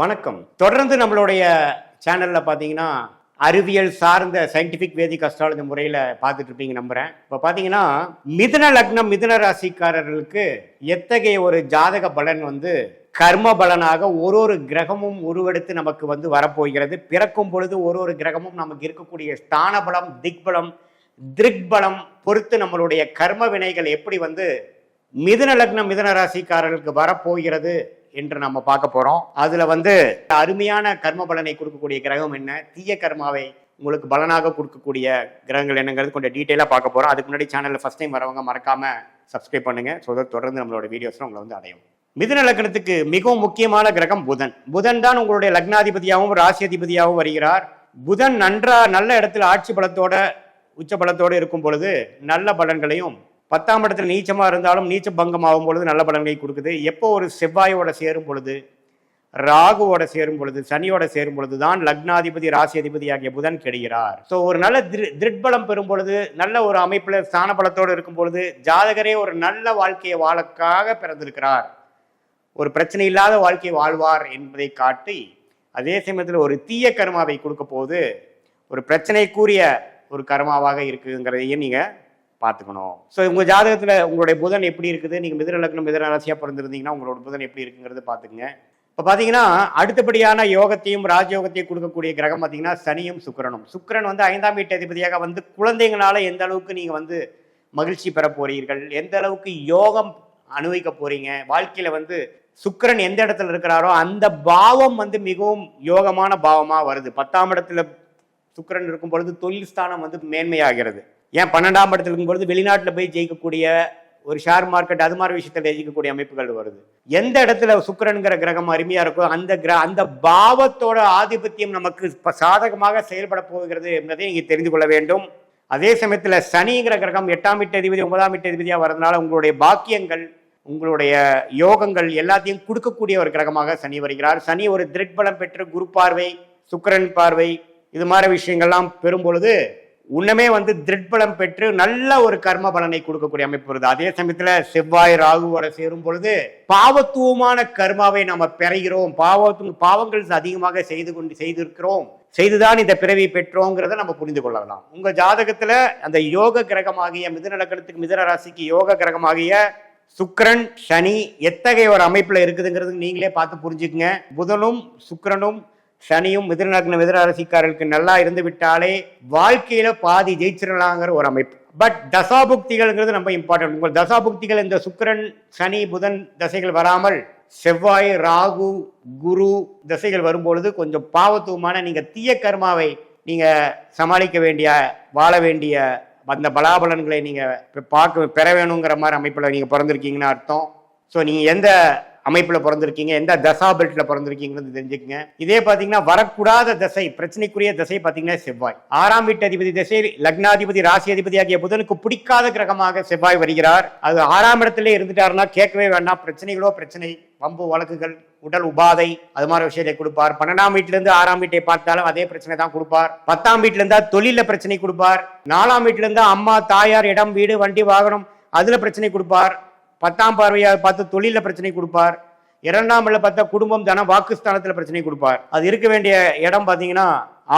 வணக்கம். தொடர்ந்து நம்மளுடைய சேனல்ல பார்த்தீங்கன்னா அறிவியல் சார்ந்த சயின்டிபிக் வேதிக் அஸ்ட்ராலஜி முறையில் பார்த்துட்டு இருப்பீங்க நம்புறேன். இப்போ பார்த்தீங்கன்னா மிதன லக்னம் மிதன ராசிக்காரர்களுக்கு எத்தகைய ஒரு ஜாதக பலன் வந்து கர்ம பலனாக ஒரு ஒரு கிரகமும் உருவெடுத்து நமக்கு வந்து வரப்போகிறது? பிறக்கும் பொழுது ஒரு ஒரு கிரகமும் நமக்கு இருக்கக்கூடிய ஸ்தான பலம் திக்பலம் திருக்பலம் பொறுத்து நம்மளுடைய கர்ம வினைகள் எப்படி வந்து மிதன லக்னம் மிதன ராசிக்காரர்களுக்கு வரப்போகிறது? என்று நம்ம பார்க்க போகிறோம் அதில் வந்து அருமையான கர்ம பலனை கொடுக்கக்கூடிய கிரகம் என்ன? தீய கர்மாவை உங்களுக்கு பலனாக கொடுக்கக்கூடிய கிரகங்கள் என்னங்கிறது கொஞ்சம் டீட்டெயிலாக பார்க்க போகிறோம் அதுக்கு முன்னாடி சேனலில் ஃபஸ்ட் டைம் வரவங்க மறக்காமல் சப்ஸ்கிரைப் பண்ணுங்க. ஸோ தொடர்ந்து நம்மளோட வீடியோஸில் உங்களை வந்து அடையும். மிதுன லக்னத்துக்கு மிகவும் முக்கியமான கிரகம் புதன். புதன் தான் உங்களுடைய லக்னாதிபதியாகவும் ராசி அதிபதியாகவும் வருகிறார். புதன் நன்றா நல்ல இடத்துல ஆட்சி பலத்தோட உச்ச பலத்தோடு இருக்கும் பொழுது நல்ல பலன்களையும் பத்தாம் இடத்துல நீச்சமாக இருந்தாலும் நீச்ச பங்கம் ஆகும் பொழுது நல்ல பலன்களை கொடுக்குது. எப்போ ஒரு செவ்வாயோட சேரும் பொழுது ராகுவோட சேரும் பொழுது சனியோட சேரும் பொழுது தான் லக்னாதிபதி ராசி அதிபதி ஆகிய புதன் கிடைகிறார். ஸோ ஒரு நல்ல திரு- திருட்பலம் பெறும் பொழுது நல்ல ஒரு அமைப்பில் ஸ்தான பலத்தோடு இருக்கும் பொழுது ஜாதகரே ஒரு நல்ல வாழ்க்கையை வாழக்காக பிறந்திருக்கிறார். ஒரு பிரச்சனை இல்லாத வாழ்க்கையை வாழ்வார் என்பதை காட்டி அதே சமயத்தில் ஒரு தீய கர்மாவை கொடுக்க போது ஒரு பிரச்சனைக்குரிய ஒரு கர்மாவாக இருக்குங்கிறதையும் நீங்கள் பார்த்துக்கணும். ஸோ உங்கள் ஜாதகத்தில் உங்களுடைய புதன் எப்படி இருக்குது? நீங்கள் மிதன லக்னம் மிதன ராசியாக பிறந்திருந்தீங்கன்னா உங்களோட புதன் எப்படி இருக்குங்கிறது பார்த்துக்குங்க. இப்போ பார்த்தீங்கன்னா அடுத்தபடியான யோகத்தையும் ராஜயோகத்தையும் கொடுக்கக்கூடிய கிரகம் பார்த்தீங்கன்னா சனியும் சுக்கரனும். சுக்கரன் வந்து ஐந்தாம் வீட்டு அதிபதியாக வந்து குழந்தைங்களால எந்த அளவுக்கு நீங்கள் வந்து மகிழ்ச்சி பெற போறீர்கள்? எந்த அளவுக்கு யோகம் அனுபவிக்க போறீங்க? வாழ்க்கையில் வந்து சுக்கிரன் எந்த இடத்துல இருக்கிறாரோ அந்த பாவம் வந்து மிகவும் யோகமான பாவமாக வருது. பத்தாம் இடத்துல சுக்கரன் இருக்கும் பொழுது தொழில் ஸ்தானம் வந்து மேன்மையாகிறது. ஏன் பன்னெண்டாம் இடத்துல இருக்கும் பொழுது வெளிநாட்டில் போய் ஜெயிக்கக்கூடிய ஒரு ஷேர் மார்க்கெட் அது மாதிரி விஷயத்தில் ஜெயிக்கக்கூடிய அமைப்புகள் வருது. எந்த இடத்துல சுக்கிரன்கிற கிரகம் அருமையாக இருக்கோ அந்த கிர அந்த பாவத்தோட ஆதிபத்தியம் நமக்கு சாதகமாக செயல்பட போகிறது என்பதை நீங்கள் தெரிந்து கொள்ள வேண்டும். அதே சமயத்தில் சனிங்கிற கிரகம் எட்டாம் வீட்டு அதிபதி ஒன்பதாம் வீட்டு அதிபதியாக வரதுனால உங்களுடைய பாக்கியங்கள் உங்களுடைய யோகங்கள் எல்லாத்தையும் கொடுக்கக்கூடிய ஒரு கிரகமாக சனி வருகிறார். சனி ஒரு திருட்பலம் பெற்று குரு பார்வை சுக்கரன் பார்வை இது மாதிரி விஷயங்கள்லாம் பெறும் பொழுது உன்னமே வந்து திருட்பலம் பெற்று நல்ல ஒரு கர்ம பலனை கொடுக்கக்கூடிய அமைப்பு வருது. அதே சமயத்துல செவ்வாய் ராகுவோட சேரும் பொழுது பாவத்துவமான கர்மாவை நம்ம பெறுகிறோம். பாவத்து பாவங்கள் அதிகமாக செய்து கொண்டு செய்திருக்கிறோம். செய்துதான் இந்த பிறவி பெற்றோங்கிறத நம்ம புரிந்து கொள்ளலாம். உங்க ஜாதகத்துல அந்த யோக கிரகமாகிய மிதுன லக்னத்துக்கு மிதுன ராசிக்கு யோக கிரகமாகிய சுக்கரன் சனி எத்தகைய ஒரு அமைப்புல இருக்குதுங்கிறது நீங்களே பார்த்து புரிஞ்சுக்குங்க. புதனும் சுக்கரனும் சனியும் மிதிரநக்ன லக்ன நல்லா இருந்து விட்டாலே வாழ்க்கையில பாதி ஜெயிச்சிடலாங்கிற ஒரு அமைப்பு. பட் தசாபுக்திகள்ங்கிறது ரொம்ப இம்பார்ட்டன்ட் உங்கள் தசாபுக்திகள் இந்த சுக்கிரன் சனி புதன் தசைகள் வராமல் செவ்வாய் ராகு குரு தசைகள் வரும்பொழுது கொஞ்சம் பாவத்துவமான நீங்கள் தீய கர்மாவை நீங்கள் சமாளிக்க வேண்டிய வாழ வேண்டிய அந்த பலாபலன்களை நீங்கள் பார்க்க பெற வேணுங்கிற மாதிரி அமைப்பில் நீங்கள் பிறந்திருக்கீங்கன்னு அர்த்தம். ஸோ நீங்கள் எந்த அமைப்பில் பிறந்திருக்கீங்க எந்த தசா பெல்ட்ல பிறந்திருக்கீங்கிறது தெரிஞ்சுக்கங்க. இதே பார்த்தீங்கன்னா வரக்கூடாத தசை பிரச்சனைக்குரிய தசை பார்த்தீங்கன்னா செவ்வாய். ஆறாம் வீட்டு அதிபதி திசை லக்னாதிபதி ராசி அதிபதி ஆகிய புதனுக்கு பிடிக்காத கிரகமாக செவ்வாய் வருகிறார். அது ஆறாம் இடத்துல இருந்துட்டாருன்னா கேட்கவே வேண்டாம். பிரச்சனைகளோ பிரச்சனை வம்பு வழக்குகள் உடல் உபாதை அது மாதிரி விஷயத்தை கொடுப்பார். பன்னெண்டாம் வீட்டுல இருந்து ஆறாம் வீட்டை பார்த்தாலும் அதே பிரச்சனை தான் கொடுப்பார். பத்தாம் வீட்டிலிருந்தா தொழில பிரச்சனை கொடுப்பார். நாலாம் வீட்டிலிருந்தா அம்மா தாயார் இடம் வீடு வண்டி வாகனம் அதுல பிரச்சனை கொடுப்பார். பத்தாம் பார்வையாக பார்த்து தொழிலில் பிரச்சனை கொடுப்பார். இரண்டாம் இல்லை பார்த்தா குடும்பம் தனம் வாக்குஸ்தானத்தில் பிரச்சனை கொடுப்பார். அது இருக்க வேண்டிய இடம் பார்த்தீங்கன்னா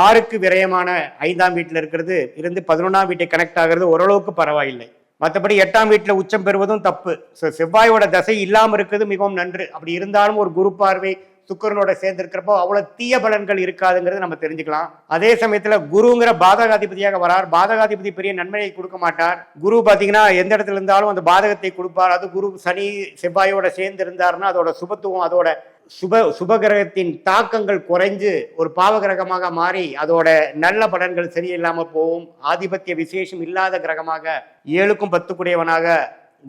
ஆறுக்கு விரயமான ஐந்தாம் வீட்டில் இருக்கிறது. இருந்து பதினொன்றாம் வீட்டை கனெக்ட் ஆகிறது ஓரளவுக்கு பரவாயில்லை. மற்றபடி எட்டாம் வீட்டில் உச்சம் பெறுவதும் தப்பு. ஸோ செவ்வாயோட தசை இல்லாமல் இருக்கிறது மிகவும் நன்று. அப்படி இருந்தாலும் ஒரு குரு பார்வை சுக்கரனோட சேர்ந்து இருக்கிறப்போ தீய பலன்கள் இருக்காதுங்கிறது நம்ம தெரிஞ்சுக்கலாம். அதே சமயத்தில் குருங்கிற பாதகாதிபதியாக வரார். பாதகாதிபதி பெரிய நன்மையை கொடுக்க மாட்டார். குரு பார்த்தீங்கன்னா எந்த இடத்துல இருந்தாலும் அந்த பாதகத்தை கொடுப்பார். அது குரு சனி செவ்வாயோட சேர்ந்து இருந்தார்னா அதோட சுபத்துவம் அதோட சுப சுபகிரகத்தின் தாக்கங்கள் குறைஞ்சு ஒரு பாவகிரகமாக மாறி அதோட நல்ல பலன்கள் சரியில்லாம போகும். ஆதிபத்திய விசேஷம் இல்லாத கிரகமாக ஏழுக்கும் பத்துக்குடையவனாக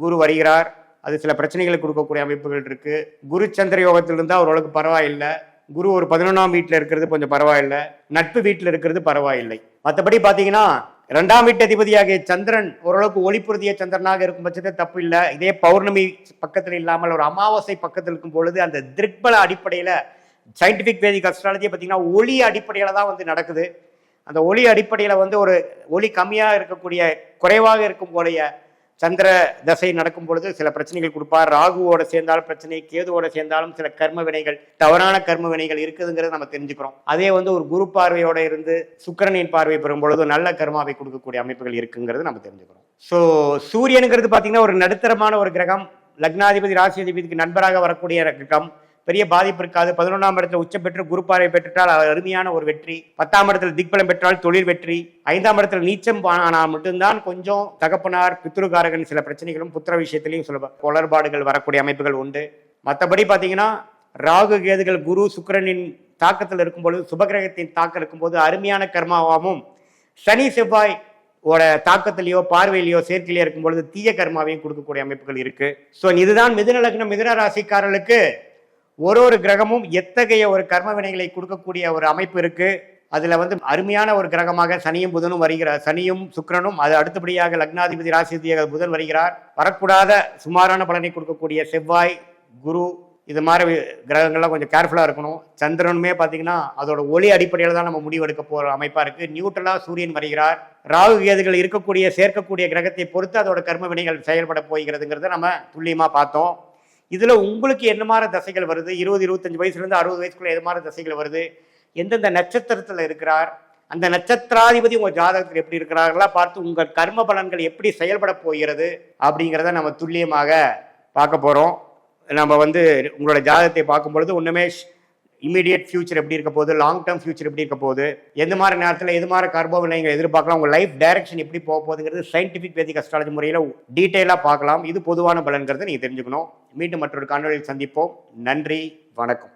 குரு வருகிறார். அது சில பிரச்சனைகளை கொடுக்கக்கூடிய அமைப்புகள் இருக்குது குரு சந்திர யோகத்தில் இருந்தால் ஓரளவுக்கு பரவாயில்லை. குரு ஒரு பதினொன்றாம் வீட்டில் இருக்கிறது கொஞ்சம் பரவாயில்லை. நட்பு வீட்டில் இருக்கிறது பரவாயில்லை. மற்றபடி பார்த்தீங்கன்னா ரெண்டாம் வீட்டு அதிபதியாகிய சந்திரன் ஓரளவுக்கு ஒளிப்புறுதிய சந்திரனாக இருக்கும் பட்சத்தில் தப்பு இல்லை. இதே பௌர்ணமி பக்கத்தில் இல்லாமல் ஒரு அமாவாசை பக்கத்தில் இருக்கும் பொழுது அந்த திருக்பல அடிப்படையில் சயின்டிஃபிக் வேதிக் அஸ்ட்ராலஜி பார்த்தீங்கன்னா ஒளி அடிப்படையில் தான் வந்து நடக்குது. அந்த ஒளி அடிப்படையில் வந்து ஒரு ஒளி கம்மியாக இருக்கக்கூடிய குறைவாக இருக்கும் போலைய சந்திர தசை நடக்கும் பொழுது சில பிரச்சனைகள் கொடுப்பார். ராகுவோட சேர்ந்தாலும் பிரச்சனை கேதுவோட சேர்ந்தாலும் சில கர்ம வினைகள் தவறான கர்ம வினைகள் இருக்குதுங்கிறத நம்ம தெரிஞ்சுக்கிறோம். அதே வந்து ஒரு குரு பார்வையோட இருந்து சுக்கிரனின் பார்வை பெறும் பொழுது நல்ல கர்மாவை கொடுக்கக்கூடிய அமைப்புகள் இருக்குங்கிறது நம்ம தெரிஞ்சுக்கிறோம். ஸோ சூரியனுங்கிறது பார்த்தீங்கன்னா ஒரு நடுத்தரமான ஒரு கிரகம். லக்னாதிபதி ராசியாதிபதிக்கு நண்பராக வரக்கூடிய கிரகம். பெரிய பாதிப்பு இருக்காது. பதினொன்றாம் இடத்துல உச்சம் பெற்று குருப்பாறை பெற்றுட்டால் அருமையான ஒரு வெற்றி. பத்தாம் இடத்துல திக்பலம் பெற்றால் தொழில் வெற்றி. ஐந்தாம் இடத்துல நீச்சம் ஆனால் மட்டும்தான் கொஞ்சம் தகப்பனார் பித்ருகாரகன் சில பிரச்சனைகளும் புத்திர விஷயத்திலையும் சில குளறுபாடுகள் வரக்கூடிய அமைப்புகள் உண்டு. மற்றபடி பார்த்தீங்கன்னா ராகு கேதுகள் குரு சுக்கிரனின் தாக்கத்தில் இருக்கும்பொழுது சுபகிரகத்தின் தாக்கம் இருக்கும்போது அருமையான கர்மாவாகவும் சனி செவ்வாய் ஓட தாக்கத்திலேயோ பார்வையிலையோ சேர்க்கையிலையோ இருக்கும் பொழுது தீய கர்மாவையும் கொடுக்கக்கூடிய அமைப்புகள் இருக்கு. ஸோ இதுதான் மிதுன லக்னம் மிதுன ராசிக்காரர்களுக்கு ஒரு ஒரு கிரகமும் எத்தகைய ஒரு கர்ம வினைகளை கொடுக்கக்கூடிய ஒரு அமைப்பு இருக்கு. அதுல வந்து அருமையான ஒரு கிரகமாக சனியும் புதனும் வருகிறார். சனியும் சுக்கிரனும் அது அடுத்தபடியாக லக்னாதிபதி ராசிபதியாக புதன் வருகிறார். வரக்கூடாத சுமாரான பலனை கொடுக்கக்கூடிய செவ்வாய் குரு இது மாதிரி கிரகங்கள்லாம் கொஞ்சம் கேர்ஃபுல்லாக இருக்கணும். சந்திரனுமே பார்த்தீங்கன்னா அதோட ஒளி அடிப்படையில் தான் நம்ம முடிவெடுக்க போகிற அமைப்பாக இருக்குது நியூட்ரலாக சூரியன் வருகிறார். ராகு கேதுகள் இருக்கக்கூடிய சேர்க்கக்கூடிய கிரகத்தை பொறுத்து அதோட கர்ம வினைகள் செயல்பட போகிறதுங்கிறத நம்ம துல்லியமாக பார்த்தோம். இதில் உங்களுக்கு என்ன மாதிரி தசைகள் வருது? இருபது இருபத்தஞ்சு வயசுலேருந்து அறுபது வயசுக்குள்ள எது மாதிரி தசைகள் வருது? எந்தெந்த நட்சத்திரத்தில் இருக்கிறார்? அந்த நட்சத்திராதிபதி உங்கள் ஜாதகத்தில் எப்படி இருக்கிறார்களா? பார்த்து உங்கள் கர்ம பலன்கள் எப்படி செயல்பட போகிறது? அப்படிங்கிறத நம்ம துல்லியமாக பார்க்க போகிறோம் நம்ம வந்து உங்களோட ஜாதகத்தை பார்க்கும் பொழுது ஒன்றுமே இமீடியட் ஃபியூச்சர் எப்படி இருக்க போகுது? லாங் டேர்ம் ஃபியூச்சர் எப்படி இருக்க போகுது? எந்த மாதிரி நேரத்தில் எது மாதிரி கர்ப்ப வினைகள் எதிர்பார்க்கலாம்? உங்கள் லைஃப் டைரக்ஷன் எப்படி போக போகுதுங்கிறது சயின்டிஃபிக் வேதிக் அஸ்ட்ராலஜி முறையில் டீட்டெயிலாக பார்க்கலாம். இது பொதுவான பலன்கிறது நீங்கள் தெரிஞ்சுக்கணும். மீண்டும் மற்றொரு காணொலியில் சந்திப்போம். நன்றி வணக்கம்.